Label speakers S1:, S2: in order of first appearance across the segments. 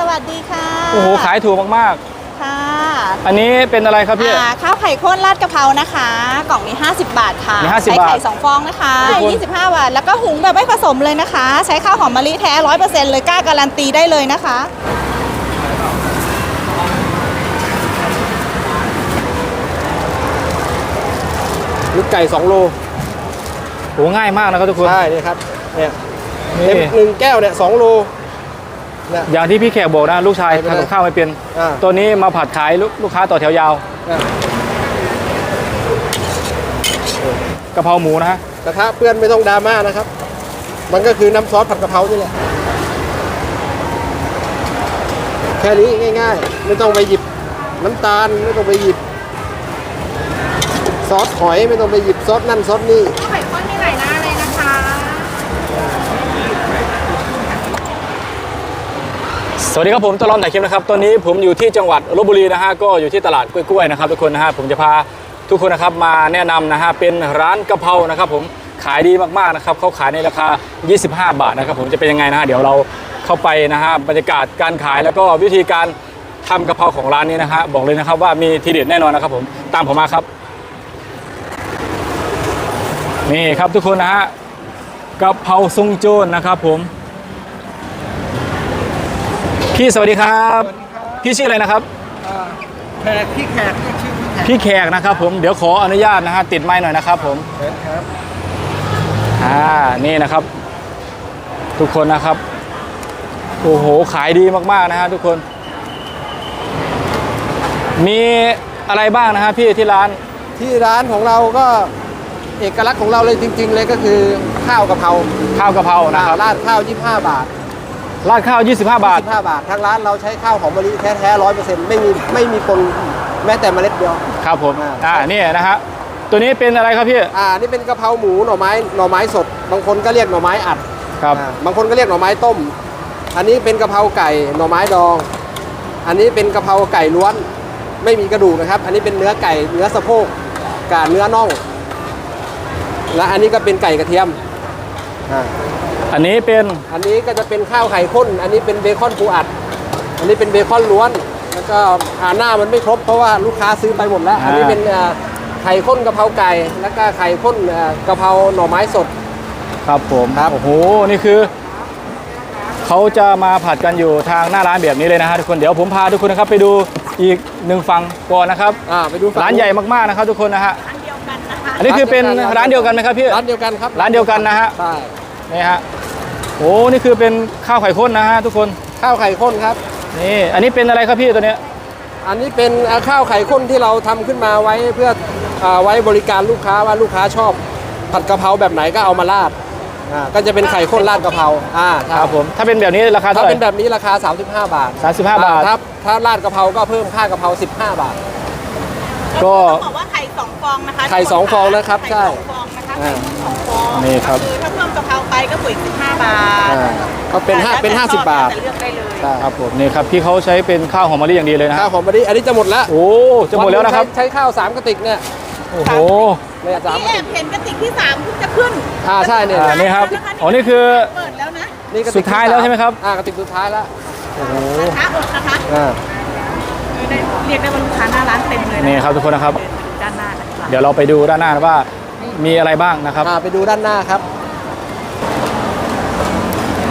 S1: สวัสดีค่ะ
S2: โอ้โหขายถูกมาก
S1: ค่ะ
S2: ๆอันนี้เป็นอะไรครับพี่
S1: อ่าข้าวไข่ข้นราดกะเพรานะคะ กล่องนี้ 50 บาทค่ะ
S2: มี50
S1: ใช้
S2: บาท
S1: ไข่สองฟองนะคะ
S2: ทุกคน
S1: 25 บาท แล้วก็หุงแบบไม่ผสมเลยนะคะ ใช้ข้าวหอมมะลิแท้ 100%เลยกล้าการันตีได้เลยนะคะ
S3: ลูกไก่2โล
S2: โหง่ายมากนะครับทุกคน
S3: ใช่นี่ครับ เนี่ย
S2: นี่
S3: เต็มหนึ่งแก้วเนี่ยสองโลเนี่ย
S2: อย่างที่พี่แขกบอกนะลูกชาย
S3: ไม่เป็นไร
S2: ทำกับข้าวไม่เป็น
S3: อ่า
S2: ตัวนี้มาผัดขายลูกลูกค้าต่อแถวยาว
S3: อะ
S2: กะเพราหมูนะฮะ
S3: กระทะเปื้อนไม่ต้องดราม่านะครับ มันก็คือน้ำซอสผัดกะเพรานี่แหละ แค่นี้ง่ายๆ ไม่ต้องไปหยิบน้ำตาลไม่ต้องไปหยิบ ซอสหอยไม่ต้องไปหยิบซอสนั่นซอสนี่
S1: ไข่
S2: สวัสดีครับผมตลอดถ่ายคลิปนะครับตอนนี้ผมอยู่ที่จังหวัดลบบุรีนะฮะก็อยู่ที่ตลาดกล้วยๆนะครับทุกคนนะฮะผมจะพาทุกคนนะครับมาแนะนำนะฮะเป็นร้านกะเพรานะครับผมขายดีมากๆนะครับเขาขายในราคา 25 บาทนะครับผมจะเป็นยังไงนะฮะเดี๋ยวเราเข้าไปนะฮะบรรยากาศการขายแล้วก็วิธีการทำกะเพราของร้านนี้นะฮะบอกเลยนะครับว่ามีทีเด็ดแน่นอนนะครับผมตามผมมาครับ นี่ครับทุกคนนะฮะกะเพราทรงโจรนะครับผม พี่สวัสดีครับ พี่ชื่ออะไรนะครับ
S3: แขกพี่แขกเรียกชื่อพี่แขก
S2: พี่แขกนะครับผมเดี๋ยวขออนุญาตนะฮะติดไม้หน่อยนะครับผม
S3: ครับ
S2: อ่านี่นะครับ ทุกคนนะครับโอ้โหขายดีมากๆนะฮะทุกคน มีอะไรบ้างนะฮะพี่ที่ร้าน
S3: ที่ร้านของเราก็เอกลักษณ์ของเราเลยจริง ๆ เลยก็คือข้าวกะเพรา
S2: ข้าวกะเพรานะครับ
S3: ราดข้าว 25 บาท
S2: ราดข้าว 25 บาท
S3: 15บาท ทางร้านเราใช้ข้าวหอมมะลิแท้ๆร้อยเปอร์เซ็นต์ไม่มีไม่มีปนแม้แต่เมล็ดเดียว
S2: ครับผม
S3: อ่า
S2: อ่านี่นะฮะ ตัวนี้เป็นอะไรครับพี่
S3: อ่า นี่เป็นกะเพราหมูหน่อไม้หน่อไม้สด บางคนก็เรียกหน่อไม้อัด
S2: ครับ
S3: อ่าบางคนก็เรียกหน่อไม้ต้ม อันนี้เป็นกะเพราไก่หน่อไม้ดอง อันนี้เป็นกะเพราไก่ล้วน ไม่มีกระดูกนะครับ อันนี้เป็นเนื้อไก่เนื้อสะโพกกับเนื้อน่อง และอันนี้ก็เป็นไก่กระเทียมอ่า
S2: อันนี้เป็น
S3: อันนี้ก็จะเป็นข้าวไข่ข้น อันนี้เป็นเบคอนปูอัด อันนี้เป็นเบคอนล้วน แล้วก็อาหน้ามันไม่ครบเพราะว่าลูกค้าซื้อไปหมดแล้ว อันนี้เป็นอ่าไข่ข้นกะเพราไก่ แล้วก็ไข่ข้นอ่ากะเพราหน่อไม้สด
S2: ครับผม
S3: ครับ
S2: โอ้โห นี่คือเขาจะมาผัดกันอยู่ทางหน้าร้านแบบนี้เลยนะฮะทุกคนเดี๋ยวผมพาทุกคนนะครับไปดูอีกหนึ่งฝั่งก่อนนะครับ
S3: อ่าไปดูฝั่ง
S2: ร้านใหญ่มากๆนะครับทุกคนนะฮะ
S1: อันเดียวกันนะคะ
S2: อันนี้คือเป็นร้านเดียวกันไหมครับพี่
S3: ร้านเดียวกันครับ
S2: ร้านเดียวกันนะฮะ
S3: ใช่
S2: นี่ฮะ โอ้นี่คือเป็นข้าวไข่ข้นนะฮะทุกคน
S3: ข้าวไข่ข้นครับ
S2: นี่อันนี้เป็นอะไรครับพี่ตัวเนี้ย
S3: อันนี้เป็นอ่าข้าวไข่ข้นที่เราทำขึ้นมาไว้เพื่ออ่าไว้บริการลูกค้าว่าลูกค้าชอบผัดกะเพราแบบไหนก็เอามาราดอ่าก็จะเป็นไข่ข้นราดกะเพราอ่าใช่
S2: ครับผมถ้าเป็นแบบนี้ราคา
S3: ถ้า
S2: เท่าไหร่
S3: เป็นแบบนี้ราคา 35 บาท
S2: 35 บาท
S3: ครับถ้าราดกะเพราก็เพิ่มค่ากะเพรา15 บาท
S2: ก็
S1: ต้องบอกว่าไข่สองฟองนะคะ
S3: ไข่สองฟองนะครับ
S1: ไข่
S3: ใช่
S1: สองฟองนะคะ
S3: อ่า
S1: ไข่สองฟอง
S2: นี่ครับ
S1: คือถ้าเพิ่มกะเพราไปก็ปุ๋ย15 บาท
S3: อ่าก็เป็นห้าเป็น 50 บาท
S1: แต่เลือกได้เลย
S3: ใช่
S2: ครับผมนี่ครับพี่เขาใช้เป็นข้าวหอมมะลิอย่างดีเลยนะ
S3: ข้า
S2: ฮะ
S3: วหอมมะลิอันนี้จะหมดแล้ว
S2: โอ้จะหมดแล้วนะครับ
S3: ใช้ใช้ข้าว3กระติกเนี่ย
S2: โอ้โห
S3: เนี่ยสาม
S1: นี่แอบเห็นกระติกที่3เพิ่งจะขึ้น
S3: อ่าใช่เนี่ย
S2: อ่านี่ครับอ๋อนี่คือ
S1: เปิดแล้วนะ
S3: นี่กระติก
S2: สุดท้ายแล้วใช่ไหมครับ
S3: อ่ากระติกสุดท้ายแล้ว
S2: โอ้โห
S1: กระทะอบนะคะ
S3: อ่า
S1: ได้เรียกได้ว่าลูกค้าหน้าร้านเต็มเลยะ
S2: นี่ครับทุกคนนะครับ
S1: เดินไปดูด้านหน้านะคะ
S2: เดี๋ยวเราไปดูด้านหน้าว่า มีอะไรบ้างนะครับ
S3: อ่าไปดูด้านหน้าครับ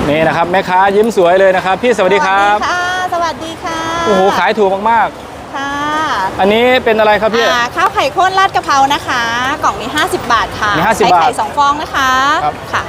S2: นี่นะครับแม่ค้ายิ้มสวยเลยนะครับ พี่สวัสดีครับ
S1: สวัสดีค่ะ สวัสดีค่ะ
S2: โอ้โหขายถูกมาก
S1: ค่ะ
S2: ๆ อันนี้เป็นอะไรครับพี่
S1: อ่าข้าวไข่ข้นราดกะเพรานะคะ กล่องนี้ 50 บาทค่ะ
S2: มี50
S1: ใช้
S2: บาท
S1: ไข่สองฟองนะคะ
S2: ครับ
S1: ค่ะ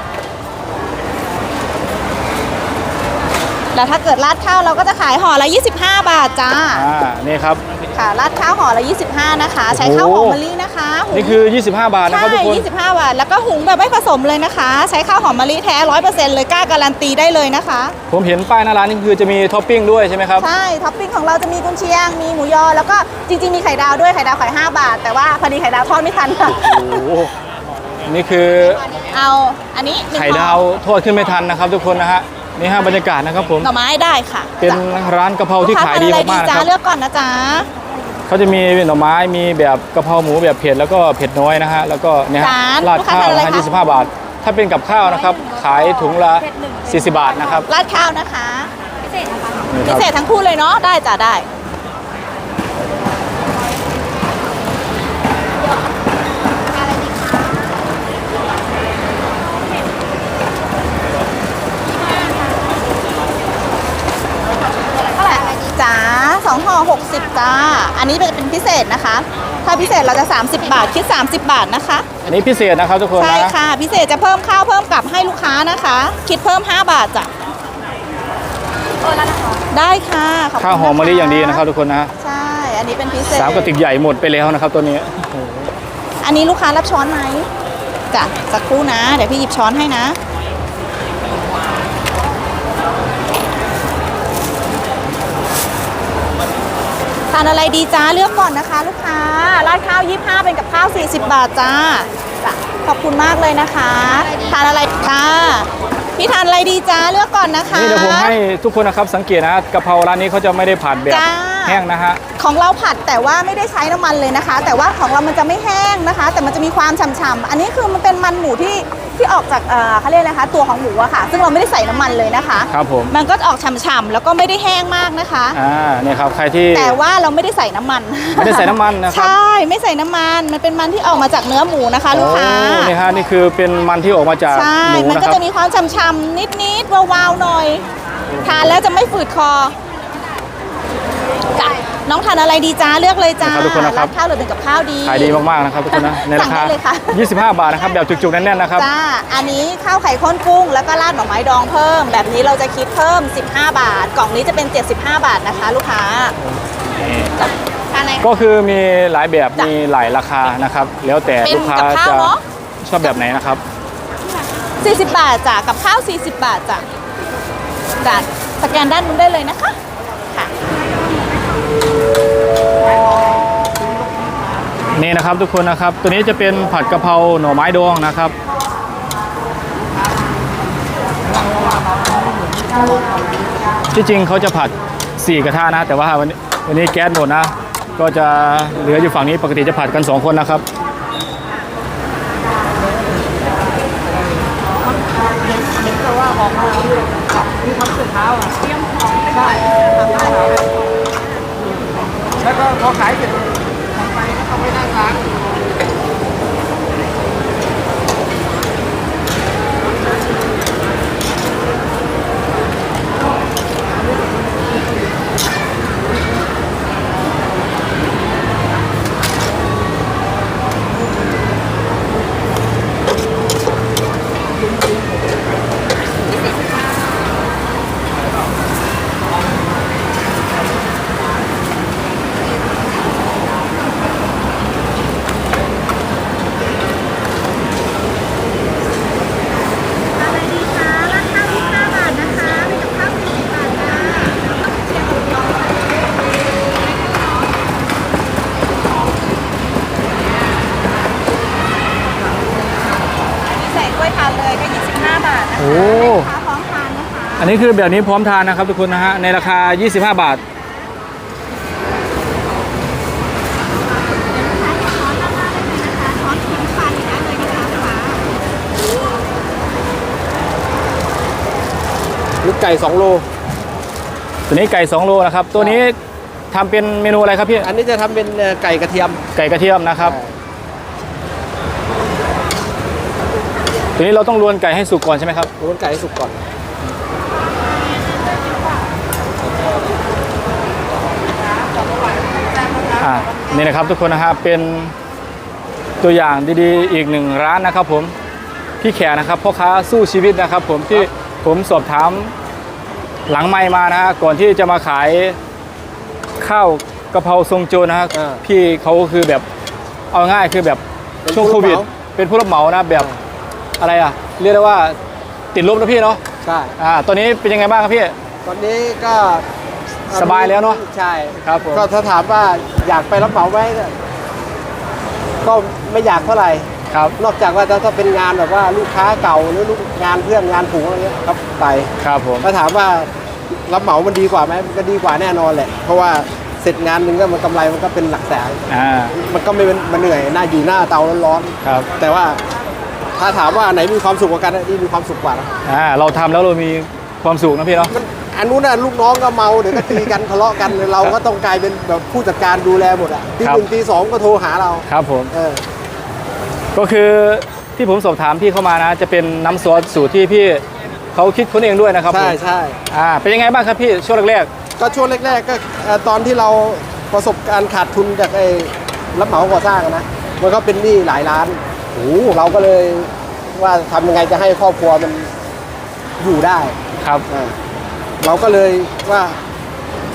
S1: แล้วถ้าเกิดราดข้าวเราก็จะขายห่อละ 25 บาทจ้า
S2: อ่านี่ครับ
S1: ค่ะราดข้าวห่อละ 25 นะคะ ใช้ข้าวหอมมะลินะคะหุง
S2: นี่คือ 25 บาทนะครับทุก
S1: ใช่
S2: คน
S1: 25 บาท แล้วก็หุงแบบไม่ผสมเลยนะคะ ใช้ข้าวหอมมะลิแท้ 100%เลยกล้าการันตีได้เลยนะคะ
S2: ผมเห็นป้ายหน้าร้านนี่คือจะมีท็อปปิ้งด้วยใช่ไหมครับ
S1: ใช่ ท็อปปิ้งของเราจะมีกุนเชียง มีหมูยอ แล้วก็จริงๆ มีไข่ดาวด้วย ไข่ดาวขาย5บาท แต่ว่าพอดีไข่ดาวทอดไม่ทันค่ะ
S2: โอ้โหนี่คือ
S1: เอาอันนี้หนึ่ง
S2: ไข่
S1: ห่อ
S2: ดาวทอดขึ้นไม่ทันนะครับ ทุกคนนะฮะ นี่ฮะบรรยากาศนะครับผม
S1: หน่อไม้ได้ค่ะ
S2: เป็น
S1: จ้ะ
S2: ร้านกะเพราที่ขายดี
S1: ลูกค้
S2: มากๆ
S1: ทนอะไร
S2: นะครับ
S1: จ้าเลือกก่อนนะจ๊ะ
S2: เขาจะมีหน่อไม้มีแบบกะเพราหมูแบบเผ็ดแล้วก็เผ็ดน้อยนะฮะแล้วก็เนี่ยฮะ
S1: จาน
S2: ราด
S1: ลูกค้า
S2: ข้าว
S1: ทานอะไร
S2: นะฮะ
S1: คะ
S2: 25 บาท ถ้าเป็นกับข้าวนะครับขายถุงละ 40 บาทนะครับ
S1: ราดข้าวนะคะ
S2: นี่ค
S1: พิ
S2: รับ
S1: เศษทั้งคู่เลยเนาะได้จ้ะได้ 2ห่อ60จ้า อันนี้จะเป็นพิเศษนะคะ ถ้าพิเศษเราจะ 30 บาท คิด 30 บาทนะคะ
S2: อันนี้พิเศษนะครับทุกคน
S1: ใช่ค่ะ พิเศษจะเพิ่มข้าวเพิ่มกลับให้ลูกค้านะคะ คิดเพิ่ม 5 บาทจ้ะได้ค่ะขอบคุณ
S2: ข้าวหอมมะลิอย่างดีนะครับทุกคนนะ
S1: ใช่ อันนี้เป็นพิเศษ
S2: สามกระติกใหญ่หมดไปแล้วนะครับตัวนี้
S1: อันนี้ลูกค้ารับช้อนไหมจ้ะสักครู่นะ เดี๋ยวพี่หยิบช้อนให้นะ ทานอะไรดีจ้าเลือกก่อนนะคะ ลูกค้าราดข้าว 25 เป็นกับข้าว 40 บาทจ้าจ้ะขอบคุณมากเลยนะคะ ทานอะไรค่ะพี่ทานอะไรดีจ้าเลือกก่อนนะคะ
S2: นี่เดี๋ยวผมให้ทุกคนนะครับสังเกตนะฮะกะเพราร้านนี้เขาจะไม่ได้ผัดแบบ
S1: จ้า
S2: แห้งนะฮะ
S1: ของเราผัดแต่ว่าไม่ได้ใช้น้ำมันเลยนะคะ แต่ว่าของเรามันจะไม่แห้งนะคะ แต่มันจะมีความฉ่ำๆอันนี้คือมันเป็นมันหมูที่ ที่ออกจากเอ่อเขาเรียกอะไรคะตัวของหมูอะค่ะ ซึ่งเราไม่ได้ใส่น้ำมันเลยนะคะ
S2: ครับผม
S1: มันก็จะออกฉ่ำๆแล้วก็ไม่ได้แห้งมากนะคะ
S2: อ่าเนี่ยครับใครที่
S1: แต่ว่าเราไม่ได้ใส่น้ำมัน
S2: ไม่ได้ใส่น้ำมันนะครับ
S1: ใช่ไม่ใส่น้ำมันมันเป็นมันที่ออกมาจากเนื้อหมูนะคะ ลูกค้า
S2: โอ้นี่ฮะนี่คือเป็นมันที่ออกมาจาก
S1: ใช่
S2: หมู
S1: มัน
S2: นะ
S1: ก็
S2: ครับ
S1: จะมีความฉ่ำๆนิดๆวาวๆหน่อย ทานแล้วจะไม่ฝืดคอจ้ะ น้องทานอะไรดีจ้าเลือกเลยจ้า
S2: นะครับทุกคนนะครับ
S1: ดข้าวหรือเป็นกับข้าวดี
S2: ขายดีมากๆนะครับทุกคนนะในรา
S1: สั่ง
S2: คา
S1: ได้เลยค่ะ
S2: 25 บาทนะครับแบบจุกๆแน่นๆนะครับ
S1: จ้า อันนี้ข้าวไข่ข้นกุ้ง แล้วก็ราดหน่อไม้ดองเพิ่ม แบบนี้เราจะคิดเพิ่ม 15 บาท กล่องนี้จะเป็น 75 บาทนะคะ ลูกค้าจ้ะทานไหน
S2: ก็คือมีหลายแบบ
S1: จ้ะ
S2: มีหลายราคานะครับ แล้วแต่
S1: เป็น
S2: ลูกค้า
S1: กับข้าว
S2: จะ
S1: เนอะ
S2: ชอบแบบไหนนะครับ
S1: 40 บาทจ้ะกับข้าว 40 บาทจ้ะจ้ะสแกนด้านนู้นได้เลยนะคะ ค่ะ
S2: นี่นะครับทุกคนนะครับ ตัวนี้จะเป็นผัดกะเพราหน่อไม้ดองนะครับ ที่จริงเขาจะผัด 4 กระทะนะ แต่ว่าวันนี้วันนี้แก๊สหมดนะ ก็จะเหลืออยู่ฝั่งนี้ปกติจะผัดกัน 2 คนนะครับ
S3: เพราะว่าหอมมีข้อเสียเท้าอะ
S1: เที่ยงทอง
S3: แล้วก็พอขายเสร็จทำไปก็ต้องไปนั่งร้าน
S1: อะไรดีคะราคา25บาทนะคะเป็นกับข้าว40บาทจ้าใส่กล้วยทานเลยก็25 บาทนะคะ
S2: โอ้
S1: ค้าพร้อมทานนะคะ
S2: อันนี้คือแบบนี้พร้อมทานนะครับทุกคนนะฮะ ในราคา 25 บาท
S1: ช้อนทิ้งฟันได้เลยนะคะ
S3: ลูกไก่ 2 โล
S2: ตัวนี้ไก่ 2 โลนะครับ ตัวนี้ทำเป็นเมนูอะไรครับพี่
S3: อันนี้จะทำเป็นเอ่อไก่กระเทียม
S2: ไก่กระเทียมนะครับ ตัวนี้เราต้องลวนไก่ให้สุกก่อนใช่ไหมครับ
S3: ล้วนไก่ให้สุกก่อน
S2: อ่านี่นะครับทุกคนนะครับเป็นตัวอย่างดีๆ อีกหนึ่งร้านนะครับผมพี่แขกนะครับพ่อค้าสู้ชีวิตนะครับ ผมที่ผมสอบถามหลังไมค์มานะฮะก่อนที่จะมาขายข้าวกะเพราทรงโจรนะฮะ
S3: อ่า
S2: พี่เขาคือแบบเอาง่ายคือแบบ
S3: เป็น
S2: ช่วง
S3: ผู้
S2: โครับวิด
S3: เหมา
S2: เป็นผู้รับเหมานะแบบอะไรอะ เรียกได้ว่าติดลบนะพี่เนาะ
S3: ใช่
S2: อ่าตัวนี้เป็นยังไงบ้างครับพี่
S3: ตอนนี้ก็
S2: สบายแล้วเนอะ
S3: ใช่
S2: ครับผม
S3: ก็ถ้าถามว่าอยากไปรับเหมาไหมก็ก็ไม่อยากเท่าไหร่
S2: ครับ
S3: นอกจากว่าถ้าเป็นงานแบบว่าลูกค้าเก่าหรือลูกงานเพื่อนงานผูงอะไรเงี้ยครับไป
S2: ครับผม
S3: ถ้าถามว่ารับเหมามันดีกว่าไหมมันก็ดีกว่าแน่นอนแหละ เพราะว่าเสร็จงานหนึ่งก็มันกำไรมันก็เป็นหลักแสน
S2: อ่า
S3: มันก็ไม่เป็นมันเหนื่อยหน้าอยู่หน้าเตาร้อน
S2: ครับ
S3: ๆแต่ว่าถ้าถามว่าอันไหนมีความสุขกว่ากันอันนี่มีความสุขกว่านะ
S2: อ่าเราทำแล้วเรามีความสุขนะพี่เนาะ
S3: มัน อันนู้นน่ะลูกน้องก็เมาเดี๋ยวก็ตีกันทะเลาะกันเราก็ต้องกลายเป็นแบบผู้จัดการดูแลหมดอะที
S2: ครับ
S3: หนึ่งทีสองก็โทรหาเรา
S2: ครับผม
S3: เออ
S2: ก็คือที่ผมสอบถามพี่เข้ามานะ จะเป็นน้ำซอสสูตรที่พี่เขาคิดค้นเองด้วยนะครับผ
S3: ใช่
S2: ม
S3: ใช่
S2: อ่าเป็นยังไงบ้างครับพี่ช่วงแรก
S3: ก็ช่วงแรกๆก็เอ่อตอนที่เราประสบการณ์ขาดทุนจากไอ้รับเหมาก่อสร้างอะนะมันก็เป็นหนี้หลายล้านโอ้โหเราก็เลยว่าทำยังไงจะให้ครอบครัวมันอยู่ได้
S2: ๆ ครับ
S3: อ่า เราก็เลยว่า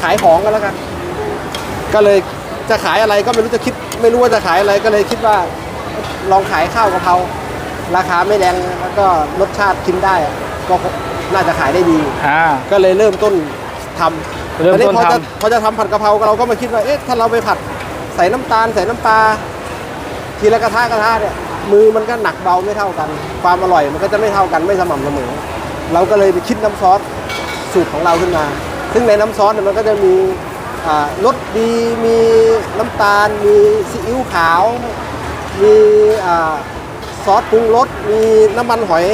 S3: ขายของกันแล้วกัน ก็เลยจะขายอะไรก็ไม่รู้จะคิด ไม่รู้ว่าจะขายอะไรก็เลยคิดว่า ลองขายข้าวกะเพราราคาไม่แรงแล้วก็รสชาติกินได้อะก็น่าจะขายได้ดี
S2: อ่า
S3: ก็เลยเริ่มต้นทำ
S2: เริ่มต้น
S3: พอจะ
S2: ทำ
S3: พอจะทำผัดกะเพราเราก็มาคิดว่าเอ๊ะถ้าเราไปผัดใส่น้ำตาล ใส่น้ำปลาทีละกระทะกระทะเนี่ยมือมันก็หนักเบาไม่เท่ากัน ความอร่อยมันก็จะไม่เท่ากันไม่สม่ำเสมอ เราก็เลยไปคิดน้ำซอส สูตรของเราขึ้นมา ซึ่งในน้ำซอสเนี่ยมันก็จะมีอ่ารสดีมีน้ำตาล มีซีอิ๊วขาว มีอ่าซอสปรุงรสมีน้ำมันหอย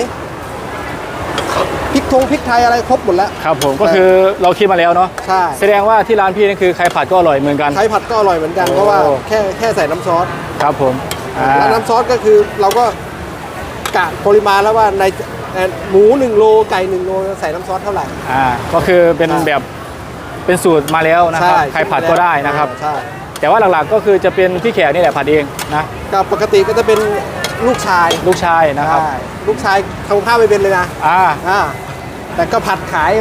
S3: พริกทงพริกไทยอะไรครบหมดแล้ว
S2: ครับผมก็คือเราคิดมาแล้วเนาะ
S3: ใช่
S2: แสดงว่าที่ร้านพี่นี่คือใครผัดก็อร่อยเหมือนกัน
S3: ไทยผัดก็อร่อยเหมือนกัน
S2: โอ้
S3: เพราะว่าแค่แค่ใส่น้ำซอส
S2: ครับผมอ่า
S3: แล้วน้ำซอสก็คือเราก็กะปริมาณแล้วว่าใน เอ่อหมูหนึ่งโลไก่หนึ่งโลใส่น้ำซอสเท่าไหร่
S2: อ่าก็คือเป็น
S3: อ่า
S2: แบบเป็นสูตรมาแล้วนะครับใครผัดก็ได้นะครับ
S3: ใช่
S2: แต่ว่าหลักๆก็คือจะเป็นพี่แขกนี่แหละผัดเองนะ
S3: กับปกติก็จะเป็นลูกชาย
S2: ลูกชายนะครับ
S3: ใช่ลูกชายทำข้าวไม่เป็นเลยนะ
S2: อ่า
S3: อ่าแต่ก็ผัดขาย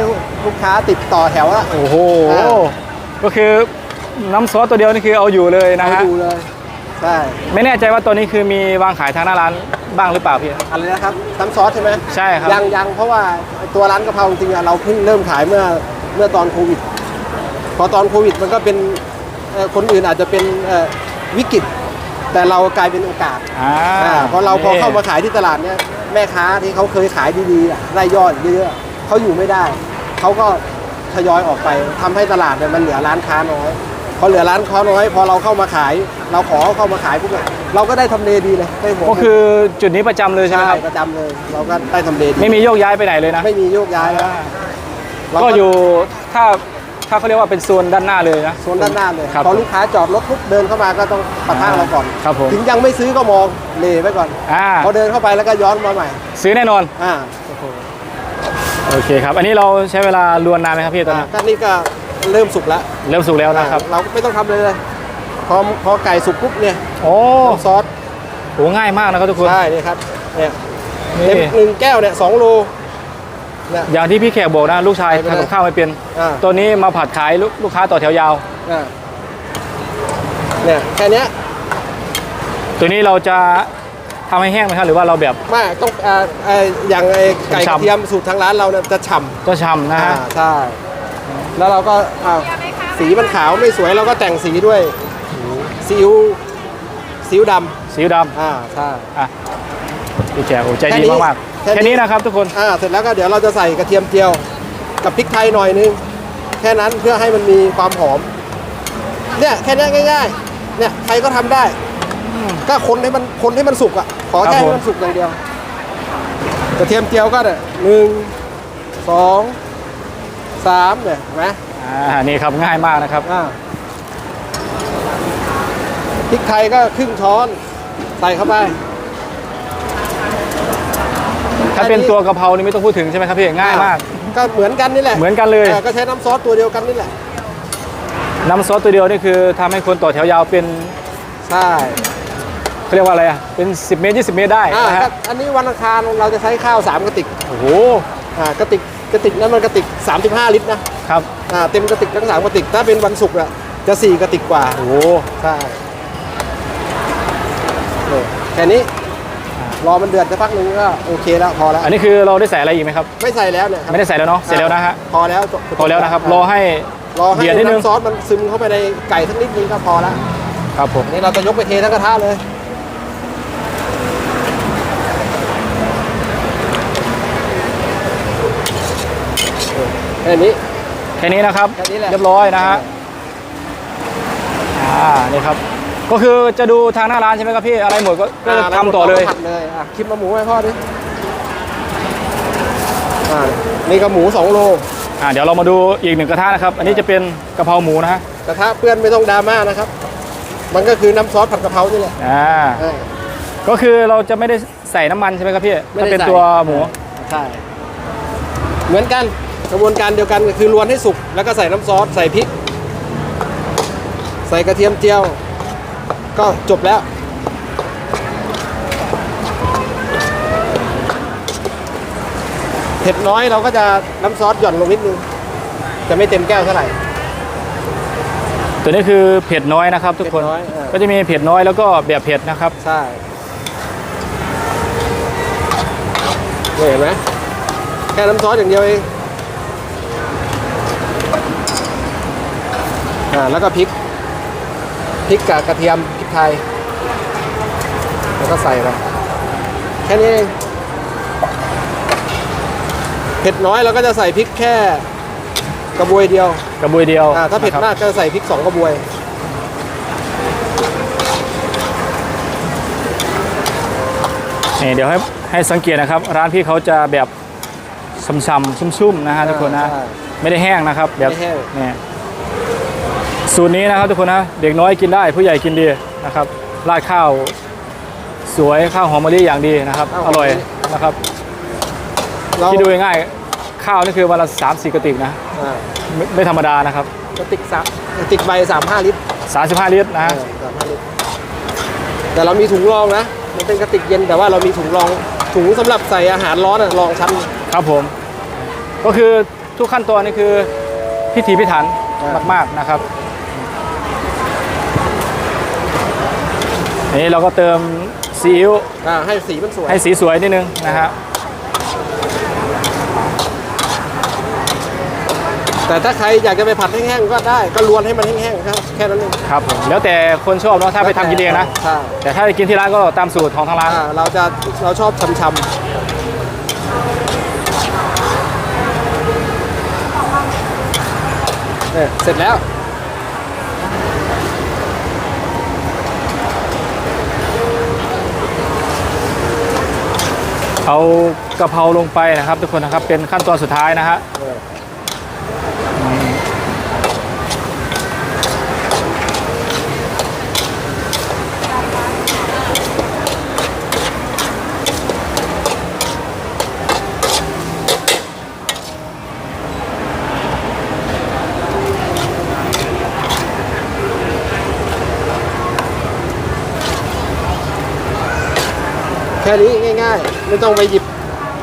S3: ลูกค้าติดต่อแถวละ
S2: โอ้โห
S3: อ่า
S2: ก็คือน้ำซอสตัวเดียวนี่คือเอาอยู่เลยนะ
S3: เอา
S2: ฮะ
S3: ดูเลย ใช่
S2: ไม่แน่ใจว่าตัวนี้คือมีวางขายทางหน้าร้านบ้างหรือเปล่าพี่
S3: อะไรนะครับน้ำซอสใช่ไหม
S2: ใช่ครับ
S3: ยังยังเพราะว่าตัวร้านกะเพราจริงๆอะเราเพิ่งเริ่มขายเมื่อเมื่อตอนโควิด พอตอนโควิดมันก็เป็นเอ่อคนอื่นอาจจะเป็นเอ่อวิกฤต แต่เรากลายเป็นโอกาส
S2: อ่า
S3: อ่าเพราะเราพอเข้ามาขายที่ตลาดเนี้ยแม่ค้าที่เขาเคยขายดีๆอะได้ยอดเยอะๆเขาอยู่ไม่ได้ เขาก็ทยอยออกไปทำให้ตลาดเนี่ยมันเหลือร้านค้าน้อย พอเหลือร้านค้าน้อย พอเราเข้ามาขาย เราขอเข้ามาขายปุ๊บเนี่ยเราก็ได้ทำเลดีเลยได้หัว
S2: ก็คือจุดนี้ประจำเลยใช่ไหม
S3: ใช่
S2: ครับ
S3: ประจำเลย เราก็ได้ทำเลดี
S2: ไม่มีโยกย้ายไปไหนเลยนะ
S3: ไม่มีโยกย้ายแล้วเรา
S2: ก็อยู่ถ้าถ้าเขาเรียกว่าเป็นโซนด้านหน้าเลยนะ
S3: โซนด้านหน้าเลย
S2: ครับ
S3: พอลูกค้าจอดรถปุ๊บเดินเข้ามาก็ต้องปะทะเราก่อน
S2: ครับผม
S3: ถึงยังไม่ซื้อก็มองเหลไว้ก่อน
S2: อ่า
S3: พอเดินเข้าไปแล้วก็ย้อนมาใหม่
S2: ซื้อแน่นอน
S3: อ่า
S2: โอเคครับ อันนี้เราใช้เวลาลวนนานไหมครับพี่ตอน
S3: อ่า
S2: นี้
S3: ก็นี่ก็ เริ่มสุกแล้ว
S2: เริ่มสุกแล้วนะครับ
S3: อ่าเราไม่ต้องทำเลยเลยพอพอไก่สุกปุ๊บเนี่ย
S2: โอ้
S3: น้ำซอส
S2: โหง่ายมากนะครับทุกคน
S3: ใช่นี่ครับเนี่ย
S2: นี่
S3: เต็มหนึ่งแก้วเนี่ยสองโลเนี่ย
S2: อย่างที่พี่แขกบอกนะลูกชาย
S3: ไปเลย
S2: ทำกับข้าวไม่เป็น
S3: อ่า
S2: ตัวนี้มาผัดขายลูกลูกค้าต่อแถวยาว
S3: อ่าเนี่ยแค่เนี้ย
S2: ตัวนี้เราจะทำให้แห้งไหมครับหรือว่าเราแบบ
S3: ไม่ต้องอ่าไอ้อย่างไอ้ไก่ก
S2: ฉ่ำ
S3: ระเทียมสูตรทางร้านเราเนี่ยจะฉ่ำ
S2: ก็ช่ำนะฮะ
S3: อ่าใช่ แล้วเราก็อ่าสีมันขาวไม่สวยเราก็แต่งสีด้วยซีอิ๊วซีอิ๊วด
S2: สีดำ
S3: อ่าใช่ำ
S2: อะพี่แขกโอ้ใจดี
S3: แค่นี้
S2: มาก
S3: แค่
S2: ๆ
S3: นี้
S2: แค่นี้นะครับทุกคน
S3: อ่าเสร็จแล้วก็เดี๋ยวเราจะใส่กระเทียมเจียว กับพริกไทยหน่อยนึงแค่นั้นเพื่อให้มันมีความหอม เนี่ยแค่เนี้ยง่ายๆ เนี่ยใครก็ทำได้ ก็คนให้มันคนให้มันสุกอะ ขอ
S2: ครับ
S3: แค่
S2: ผม
S3: ให้มันสุกอย่างเดียว กระเทียมเจียวก็เนี่ยหนึ่งสอง สามเนี่ยเห็นไหม
S2: อ่านี่ครับง่ายมากนะครับ
S3: อ่าพริกไทยก็ครึ่งช้อนใส่เข้าไป
S2: ถ้าเป็นตัวกะเพรานี่ไม่ต้องพูดถึงใช่ไหมครับพี่ง่ายมาก
S3: ก็เหมือนกันนี่แหละ
S2: เหมือนกันเลย
S3: ออก็ใช้น้ำซอสตัวเดียวกันนี่แหละ
S2: น้ำซอสตัวเดียวนี่คือทำให้คนต่อแถวยาวเป็น
S3: ใช่
S2: เขาเรียกว่าอะไรอะเป็น 10 เมตร 20 เมตรได้
S3: อ่า
S2: นะ
S3: ก็
S2: ฮะ
S3: อันนี้วันอังคารเราจะใช้ข้าวสามกระติก
S2: โอ้โห
S3: อ่ากระติก กระติกนั้นมันกระติก 35 ลิตรนะครับอ่าเต็มกระติกทั้งสามกระติกถ้าเป็นวันศุกร์อะจะสี่กระติกกว่า
S2: โอ้โห
S3: ใช่เนี่ยแค่นี้รอมันเดือดสักพักหนึงก็โอเคแล้วพอแล้ว
S2: อันนี้คือเราได้ใส่อะไรอีกไหมครับ
S3: ไม่ใส่แล้วเนี่ยครับ
S2: ไม่ได้ใส่แล้วเนาะเสร็จแล้วนะฮะ
S3: พอแล้วจบ
S2: พอแล้วนะครับรอให้
S3: รอให้
S2: เดือดนิดนึง
S3: น้ำซอสมันซึมเข้าไปในไก่สักนิดนึงก็พอแล้ว
S2: ครับผม
S3: อันนี้เราจะยกไปเททั้งกระทะเลย แค่นี้
S2: แค่นี้นะครับ
S3: แค่นี้แหละ
S2: เรียบร้อยนะฮะ อ่า นี่ครับ ก็คือจะดูทางหน้าร้านใช่ไหมครับพี่ อะไรหมดก็ก็จะาทำต่อเลย
S3: ผัดเลยอะคลิปมาหมูให้พ่อดิอ่านี่ก็หมูสองโล
S2: อ่า เดี๋ยวเรามาดูอีกหนึ่งกระทะนะครับ อันนี้จะเป็นกะเพราหมูนะฮะ
S3: กระทะเปื้อนไม่ต้องดราม่านะครับ มันก็คือน้ำซอสผัดกะเพรานี่แหละ
S2: อ่า
S3: เออ
S2: ก็คือเราจะไม่ได้ใส่น้ำมันใช่ไหมครับพี่
S3: ไม่
S2: ถ้า
S3: ได้
S2: เป็น
S3: ใส่
S2: ตัวหมู
S3: ใช่ เหมือนกันก ระบวนการเดียวกันก็คือลวนให้สุก แล้วก็ใส่น้ำซอส ใส่พริก ใส่กระเทียมเจียว ก็จบแล้ว เผ็ดน้อยเราก็จะน้ำซอสหย่อนลงนิดนึง จะไม่เต็มแก้วเท่าไหร่
S2: ตัวนี้คือเผ็ดน้อยนะครับ ทุกคน
S3: เผ็ดน้อยอ่า
S2: ก็จะมีเผ็ดน้อยแล้วก็แบบเผ็ดนะครับ
S3: ใช่นี่เห็นไหมแค่น้ำซอสอย่างเดียวเอง อ่าแล้วก็พริกพริกกับกระเทียมพริกไทย แล้วก็ใส่ไปแค่นี้เองเผ็ดน้อยเราก็จะใส่พริกแค่กระบวยเดียว
S2: กระบวยเดียว
S3: อ่าถ้าเผ็ด
S2: นะครับ
S3: มากก็ใส่พริกสองกระบวย
S2: นี่เดี๋ยวให้ให้สังเกตนะครับ ร้านพี่เขาจะแบบช่ำๆชุ่มๆนะฮะทุกคนนะ
S3: ใช่
S2: ไม่ได้แห้งนะครับ แบบ
S3: ไม่แห้ง
S2: นี่ สูตรนี้นะครับทุกคนนะเด็กน้อยกินได้ผู้ใหญ่กินดีนะครับราดข้าวสวยข้าวหอมมะลิอย่างดีนะครับ อร่อยนะครับ
S3: เรา
S2: คิดดูง่ายๆข้าวนี่คือวันละสามสี่กระติกนะ
S3: อ่า
S2: ไม่ไม่ธรรมดานะครับ
S3: กระติกสามกระติกใบสามห้าลิตร
S2: 35 ลิตรนะฮะ
S3: เออสามห้าลิตร แต่เรามีถุงรองนะ มันเป็นกระติกเย็นแต่ว่าเรามีถุงรอง ถุงสำหรับใส่อาหารร้อนอะรองชั้น
S2: ครับผม ก็คือทุกขั้นตอนนี่คือพิถีพิถัน
S3: อ่าม
S2: มากๆนะครับ นี่เราก็เติมซีอิ๊ว
S3: อ่าให้สีมันสวย
S2: ให้สีสวยนิดนึงนะฮะ
S3: แต่ถ้าใครอยากจะไปผัดแห้งๆก็ได้ก็ลวนให้มันแห้งๆครับแค่นั้นเอง
S2: ครับผมแล้วแต่คนชอบเนาะถ้าไปทำกินเองนะ
S3: ใช่
S2: แต่ถ้าไปกินที่ร้านก็ตามสูตรของทางร้าน
S3: อ่าเราจะเราชอบช้ำๆเนี่ยเสร็จแล้ว
S2: เอากะเพราลงไปนะครับ ทุกคนนะครับเป็นขั้นตอนสุดท้ายนะฮะ
S3: แค่นี้ง่ายๆ ไม่ต้องไปหยิบ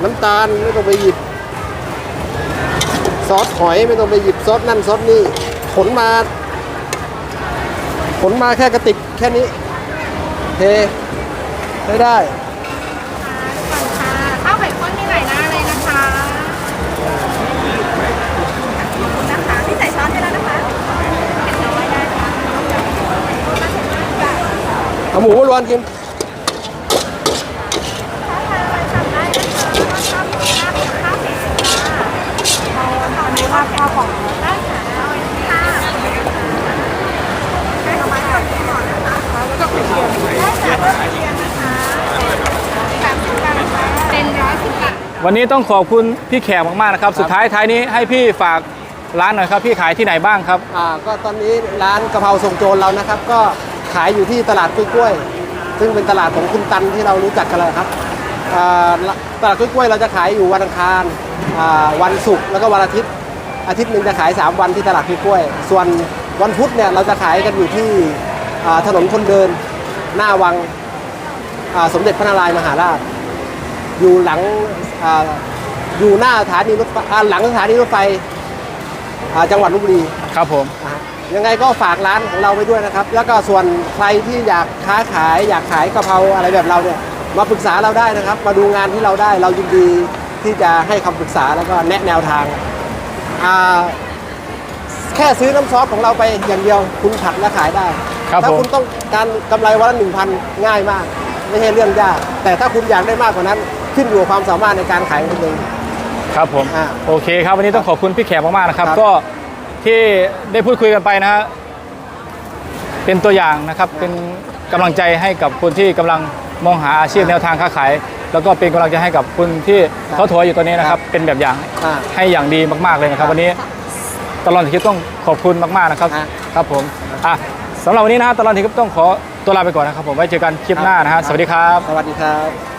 S3: น้ำตาลไม่ต้องไปหยิบ ซอสหอยไม่ต้องไปหยิบซอสนั่นซอสนี่ขนมา ขนมาแค่กระติกแค่นี้เทได้ได้
S1: ข้าวไข่ข้นมีหลายหน้าเลยนะคะนะคะพี่ใส่ช้อนให้แล้วนะคะเผ็ดน้อยได้ค่ะ
S3: เอาหมูมาลวนกิน
S1: ตอนนี้ว่าข้าวของได้ค่ะค่ะได้ประมาณแบบนี้ก่อนนะคะแล้วก็เทียมได้ค่ะ เพิ่มเทียมนะคะสามสิบบาทค่ะเป็นร้อยสิบบาท
S2: วันนี้ต้องขอบคุณพี่แขกมากๆนะครับ สุดท้ายท้ายนี้ให้พี่ฝากร้านหน่อยครับ พี่ขายที่ไหนบ้างครับ
S3: อ่าก็ตอนนี้ร้านกะเพราส่งโจรเรานะครับ ก็ขายอยู่ที่ตลาดกล้วยๆซึ่งเป็นตลาดของคุณตันที่เรารู้จักกันเลยครับอ่าตลาดกล้วยๆเราจะขายอยู่วันอังคารอ่าวันศุกร์แล้วก็วันอาทิตย์ อาทิตย์หนึ่งจะขาย 3 วันที่ตลาดกล้วยๆส่วนวันพุธเนี่ยเราจะขายกันอยู่ที่อ่าถนนคนเดิน หน้าวังอ่าสมเด็จพระนารายณ์มหาราช อยู่หลังอ่าอยู่หน้าสถานีรถไฟอ่าหลังสถานีรถไฟอ่าจังหวัดลบบุรี
S2: ครับผม
S3: อะยังไงก็ฝากร้านของเราไว้ด้วยนะครับ แล้วก็ส่วนใครที่อยากค้าขาย อยากขายกะเพราอะไรแบบเราเนี่ยมาปรึกษาเราได้นะครับ มาดูงานที่เราได้เรายินดีที่จะให้คำปรึกษาแล้วก็แนะแนวทางอ่าแค่ซื้อน้ำซอสของเราไปอย่างเดียวคุณผัดและขายได้
S2: ครับ
S3: ถ้า
S2: ผม
S3: คุณต้องการกำไรวันละหนึ่งพันง่ายมาก ไม่ใช่เรื่องยาก แต่ถ้าคุณอยากได้มากกว่านั้น ขึ้นอยู่กับความสามารถในการขายของคุณเอง
S2: ครับผม
S3: อ่า
S2: โอเคครับวันนี้ต้องขอบคุณพี่แขกมากๆนะครับ
S3: ครับ
S2: ก็ที่ได้พูดคุยกันไปนะฮะเป็นตัวอย่างนะครับเป็นกำลังใจให้กับคนที่กำลังมองหาอาชีพแนวทางค้าขาย แล้วก็เป็นกำลังใจให้กับคุณที่เขาถอยอยู่ตอนนี้นะครับ เป็นแบบอย่าง
S3: อ่า
S2: ให้อย่างดีมากๆเลยนะครับ วันนี้ตลอดที่คลิปต้องขอบคุณมากๆนะครับ
S3: อะ
S2: ครับผมอะ สำหรับวันนี้นะฮะตลอดที่คลิปต้องขอตัวลาไปก่อนนะครับผมไว้เจอกันคลิปหน้านะฮะสวัสดีครับ
S3: สวัสดีครับ